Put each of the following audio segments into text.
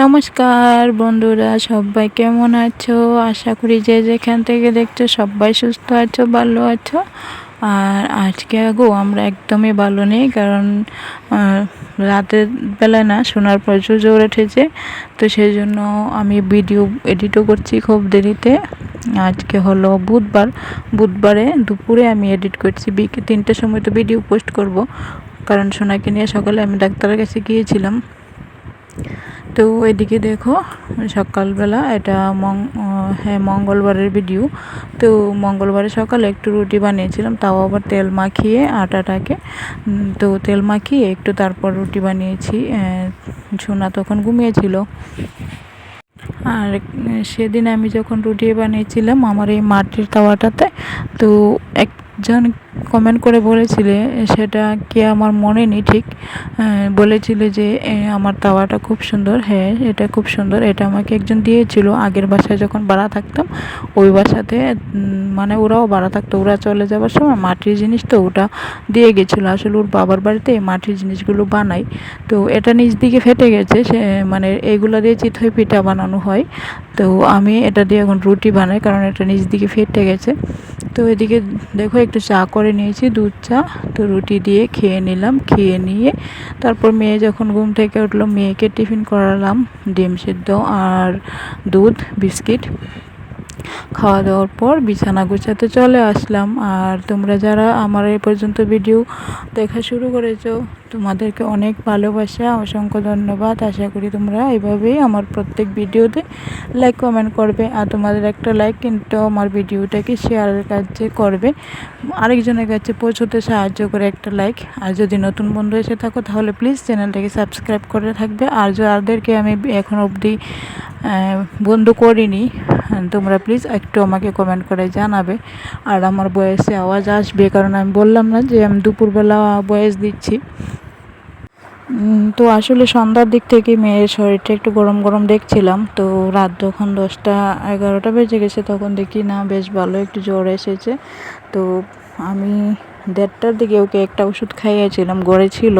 নমস্কার বন্ধুরা, সবাই কেমন আছো? আশা করি যে যেখান থেকে দেখছ সবাই সুস্থ আছো, ভালো আছো। আর আজকে আগো আমরা একদমই ভালো নেই, কারণ রাতের বেলায় না শোনার প্রচুর জোর উঠেছে। তো সেই জন্য আমি ভিডিও এডিটও করছি খুব দেরিতে। আজকে হলো বুধবার। বুধবারে দুপুরে আমি এডিট করছি। বিকে তিনটের সময় তো ভিডিও পোস্ট করব। কারণ সোনাকে নিয়ে সকালে আমি ডাক্তারের কাছে গিয়েছিলাম। তো এদিকে দেখো, সকালবেলা এটা মং হ্যাঁ মঙ্গলবারের ভিডিও তো মঙ্গলবারে সকালে একটু রুটি বানিয়েছিলাম, তাও আবার তেল মাখিয়ে আটাটাকে। তো তেল মাখিয়ে একটু তারপর রুটি বানিয়েছি সোনা তখন ঘুমিয়েছিল। আর সেদিন আমি যখন রুটি বানিয়েছিলাম, আমার এই মাটির তাওয়াটাতে, তো একজন কমেন্ট করে বলেছিলে, সেটা কি আমার মনে নেই ঠিক। বলেছিলে যে আমার তাওয়াটা খুব সুন্দর হ্যাঁ এটা খুব সুন্দর, এটা আমাকে একজন দিয়েছিল। আগের বাসায় যখন ভাড়া থাকতাম, ওই বাসাতে মানে ওরাও ভাড়া থাকতো। ওরা চলে যাওয়ার সময় মাটির জিনিস তো ওটা দিয়ে গেছিল। আসলে ওর বাবার বাড়িতে মাটির জিনিসগুলো বানাই। তো এটা নিজ দিকে ফেটে গেছে, সে মানে এইগুলো দিয়ে চিতই পিঠা বানানো হয়। তো আমি এটা দিয়ে এখন রুটি বানাই, কারণ এটা নিজ দিকে ফেটে গেছে। তো এদিকে দেখো একটু চা করে নিয়েছি, দুধ চা, তো রুটি দিয়ে খেয়ে নিলাম, খেয়ে নিয়ে তারপর মেয়ে যখন ঘুম থেকে উঠল, মেয়েকে টিফিন করালাম, ডিম সিদ্ধ আর দুধ, বিস্কিট। খাওয়া দাওয়ার পর বিছানা গুছাতে চলে আসলাম। আর তোমরা যারা আমার এই পর্যন্ত ভিডিও দেখা শুরু করেছ, তোমাদেরকে অনেক ভালোবাসা, অসংখ্য ধন্যবাদ। আশা করি তোমরা এইভাবেই আমার প্রত্যেক ভিডিওতে লাইক কমেন্ট করবে আর তোমাদের একটা লাইক কিন্তু আমার ভিডিওটাকে শেয়ারের কাছে করবে। আরেকজনের কাছে পৌঁছতে সাহায্য করে একটা লাইক আর যদি নতুন বন্ধু এসে থাকো, তাহলে প্লিজ চ্যানেলটাকে সাবস্ক্রাইব করে থাকবে। আর যাদেরকে আমি এখন অবধি বন্ধ করিনি হ্যাঁ, তোমরা প্লিজ একটু আমাকে কমেন্ট করে জানাবে আর আমার বয়সে আওয়াজ আসবে। কারণ আমি বললাম না যে আমি দুপুরবেলা বয়স দিচ্ছি। তো আসলে সন্ধ্যার দিক থেকে মেয়ের শরীরটা একটু গরম গরম দেখছিলাম। তো রাত যখন দশটা এগারোটা বেজে গেছে তখন দেখি না বেশ ভালো একটু জ্বর এসেছে। তো আমি দেড়টার দিকে ওকে একটা ওষুধ খাইয়েছিলাম, গড়ে ছিল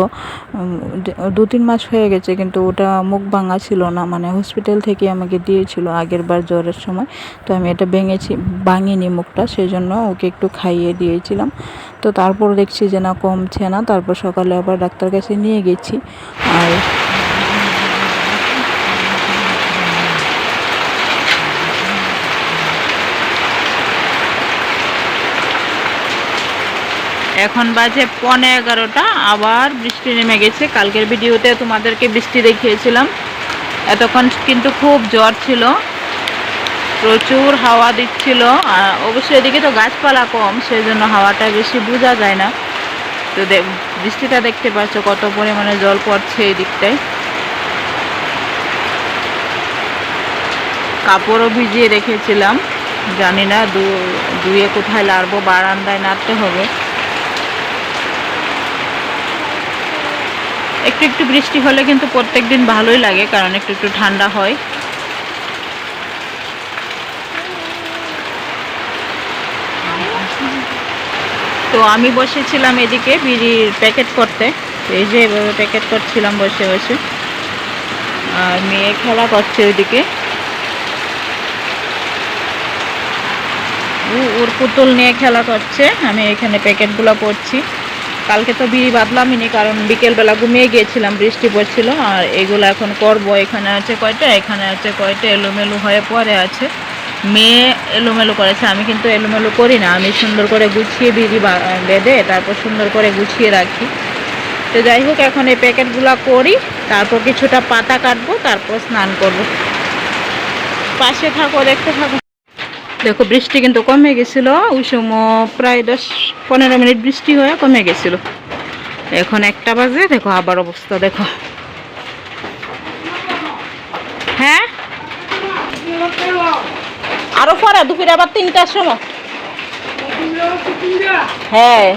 দু তিন মাস হয়ে গেছে কিন্তু ওটা মুখ ভাঙা ছিল না মানে হসপিটাল থেকে আমাকে দিয়েছিল আগের বার জ্বরের সময়, তো আমি এটা ভেঙেছি, ভাঙিনি মুখটা সেই জন্য ওকে একটু খাইয়ে দিয়েছিলাম। তো তারপর দেখছি যে না কমছে না, তারপর সকালে আবার ডাক্তার কাছে নিয়ে গেছি, আর এখন বাজে পনে এগারোটা, আবার বৃষ্টি নেমে গেছে। কালকের ভিডিওতে তোমাদেরকে বৃষ্টি দেখিয়েছিলাম। এতক্ষণ কিন্তু খুব জ্বর ছিল, প্রচুর হাওয়া দিচ্ছিল অবশ্যই এদিকে তো গাছপালা কম সেই জন্য হাওয়াটা বেশি বোঝা যায় না। তো দে- বৃষ্টিটা দেখতে পাচ্ছ, কত পরিমাণে জল পড়ছে এই দিকটায়। কাপড়ও ভিজিয়ে রেখেছিলাম। জানি না দুয়ে কোথায় লাড়বো, বারান্দায় নাড়তে হবে। একটু একটু বৃষ্টি হলে কিন্তু প্রত্যেক দিন ভালোই লাগে, কারণ একটু একটু ঠান্ডা হয়। তো আমি বসেছিলাম এদিকে বিড়ির প্যাকেট করতে। এই যে এভাবে প্যাকেট করছিলাম বসে বসে। আর মেয়ে খেলা করছে ওইদিকে। ওর পুতুল নিয়ে খেলা করছে। আমি এখানে প্যাকেটগুলো পড়ছি কালকে তো বিড়ি বাঁধলামই কারণ বিকেলবেলা ঘুমিয়ে গিয়েছিলাম, বৃষ্টি পড়ছিল, আর এগুলো এখন করব। এখানে আছে কয়টা? এখানে আছে কয়টা? এলোমেলো হয়ে পরে আছে। মেয়ে এলোমেলো করেছে, আমি কিন্তু এলোমেলো করি না। আমি সুন্দর করে গুছিয়ে বিড়ি বেঁধে তারপর সুন্দর করে গুছিয়ে রাখি। তো যাই হোক, এখন এই প্যাকেটগুলো করি, তারপর কিছুটা পাতা কাটবো, তারপর স্নান করব। পাশে থাকো, দেখতে থাকো। দেখো, বৃষ্টি কিন্তু কমে গেছিল। ওই সময় প্রায় দশ, পনেরো মিনিট বৃষ্টি হয়ে কমে গেছিল। এখন একটা বাজে, দেখো আবার অবস্থা, দেখো। হ্যাঁ? আরও পরে দুপুরে আবার তিনটার সময়। হ্যাঁ।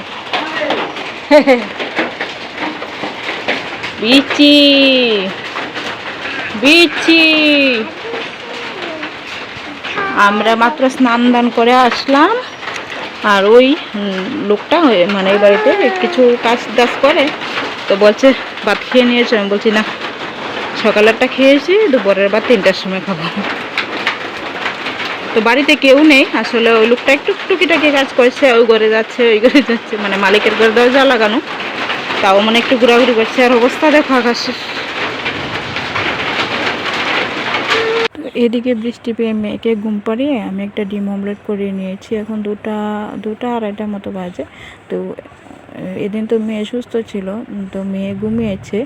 বিচি। বিচি। আমরা মাত্র স্নান দান করে আসলাম। আর ওই লোকটা মানে এই বাড়িতে কিছু কাজ টাজ করে। তো বলছে, ভাত খেয়ে নিয়েছে? আমি বলছি, না সকালেরটা খেয়েছি, দুপুরের বা তিনটার সময় খাব। তো বাড়িতে কেউ নেই। আসলে ওই লোকটা একটু টুকিটাকি কাজ করছে ওই ঘরে যাচ্ছে, ওই ঘরে যাচ্ছে। মানে মালিকের ঘরে দরজা লাগানো। তাও মানে একটু ঘোরাঘুরি করছে। আর অবস্থা দেখো আকাশের তো এদিকে বৃষ্টি পেয়ে মেয়েকে ঘুম পাড়িয়ে আমি একটা ডিম অমলেট করে নিয়েছি। এখন দুটা দুটা আড়াইটার মতো বাজে। তো, এদিন তো মেয়ে সুস্থ ছিল, তো মেয়ে ঘুমিয়েছে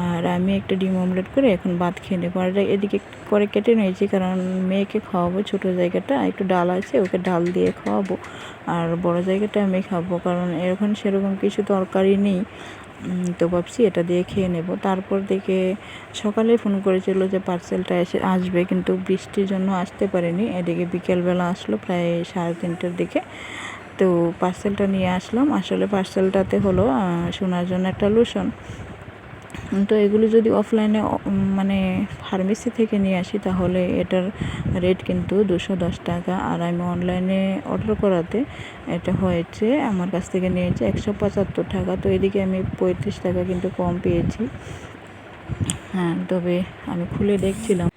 আর আমি একটা ডিম অমলেট করে এখন ভাত খেয়ে নেব। আর এদিকে করে কেটে নিয়েছি কারণ মেয়েকে খাওয়াবো ছোটো জায়গাটা, একটু ডাল আছে, ওকে ডাল দিয়ে খাওয়াবো। আর বড় জায়গাটা আমি খাব, কারণ এখন সেরকম কিছু তরকারি নেই। তো ভাবছি এটা দিয়ে খেয়ে নেব। তারপর দেখে সকালে ফোন করেছিল যে পার্সেলটা এসে আসবে, কিন্তু বৃষ্টির জন্য আসতে পারেনি। এদিকে বিকেলবেলা আসলো প্রায় সাড়ে তিনটের দিকে। তো পার্সেলটা নিয়ে আসলাম। আসলে পার্সেলটাতে হলো শোনার জন্য একটা লোশন তো এগুলো যদি অফলাইনে মানে ফার্মেসি থেকে নিয়ে আসি, তাহলে এটার রেট কিন্তু দুশো দশ টাকা। আর আমি অনলাইনে অর্ডার করাতে এটা হয়েছে, আমার কাছ থেকে নিয়েছে একশো পঁচাত্তর টাকা। তো এদিকে আমি পঁয়ত্রিশ টাকা কিন্তু কম পেয়েছি। হ্যাঁ তবে আমি খুলে দেখছিলাম।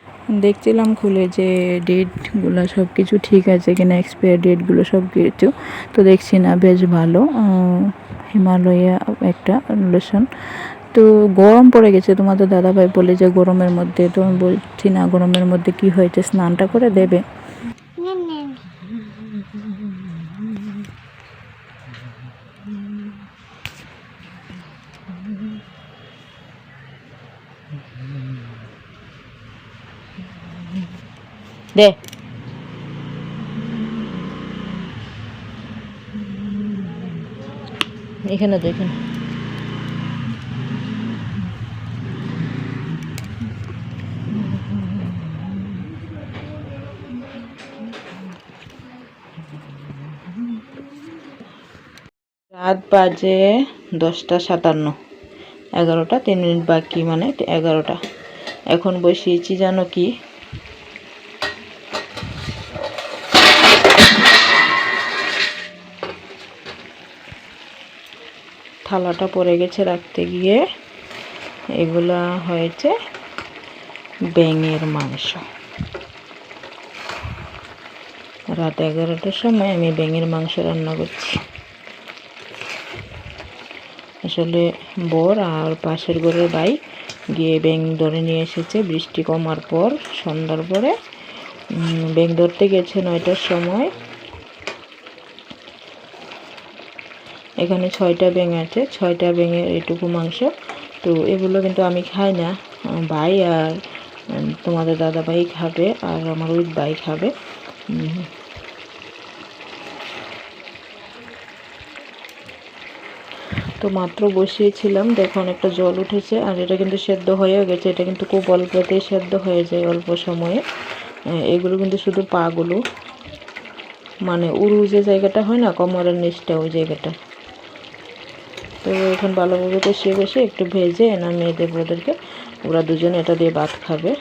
দেখছিলাম খুলে যে ডেটগুলো সব কিছু ঠিক আছে কিনা এক্সপায়ার ডেটগুলো সব কিছু তো দেখছি না, বেশ ভালো। হিমালয়া একটা লোশন তো গরম পড়ে গেছে। তোমাদের দাদাভাই বলে যে গরমের মধ্যে তো আমি বলছি না গরমের মধ্যে কি হয়েছে? স্নানটা করে দেবে। দে। এখানে তো এখানে। রাত বাজে দশটা সাতান্ন। এগারোটা, তিন মিনিট বাকি মানে এগারোটা। এখন বসিয়েছি জানো কি? থালাটা পড়ে গেছে রাখতে গিয়ে এগুলা হয়েছে ব্যাঙের মাংস। রাত এগারোটার সময় আমি ব্যাঙের মাংস রান্না করছি। আসলে বর আর পাশের ঘরের ভাই গিয়ে ব্যাঙ ধরে নিয়ে এসেছে। বৃষ্টি কমার পর সন্ধ্যার পরে ব্যাঙ ধরতে গেছে নয়টার সময়। এখানে ছয়টা ব্যাঙ আছে, ছয়টা ব্যাঙের এটুকু মাংস। তো এগুলো কিন্তু আমি খাই না। ভাই আর তোমাদের দাদা ভাই খাবে আর আমার ওই ভাই খাবে। তো মাত্র বসিয়েছিলাম। দেখো, অনেকটা জল উঠেছে আর এটা কিন্তু সেদ্ধ হয়েও গেছে। এটা কিন্তু খুব অল্পতেই সেদ্ধ হয়ে যায় অল্প সময়ে। এগুলো কিন্তু শুধু পাগুলো। মানে উরু যে জায়গাটা হয় না, কোমরের নিচটা, ওই জায়গাটা। তো এখন ভালোভাবে কষিয়ে কষিয়ে একটু ভেজে নামিয়ে দেবো ওদেরকে। ওরা দুজনে এটা দিয়ে ভাত খাবে।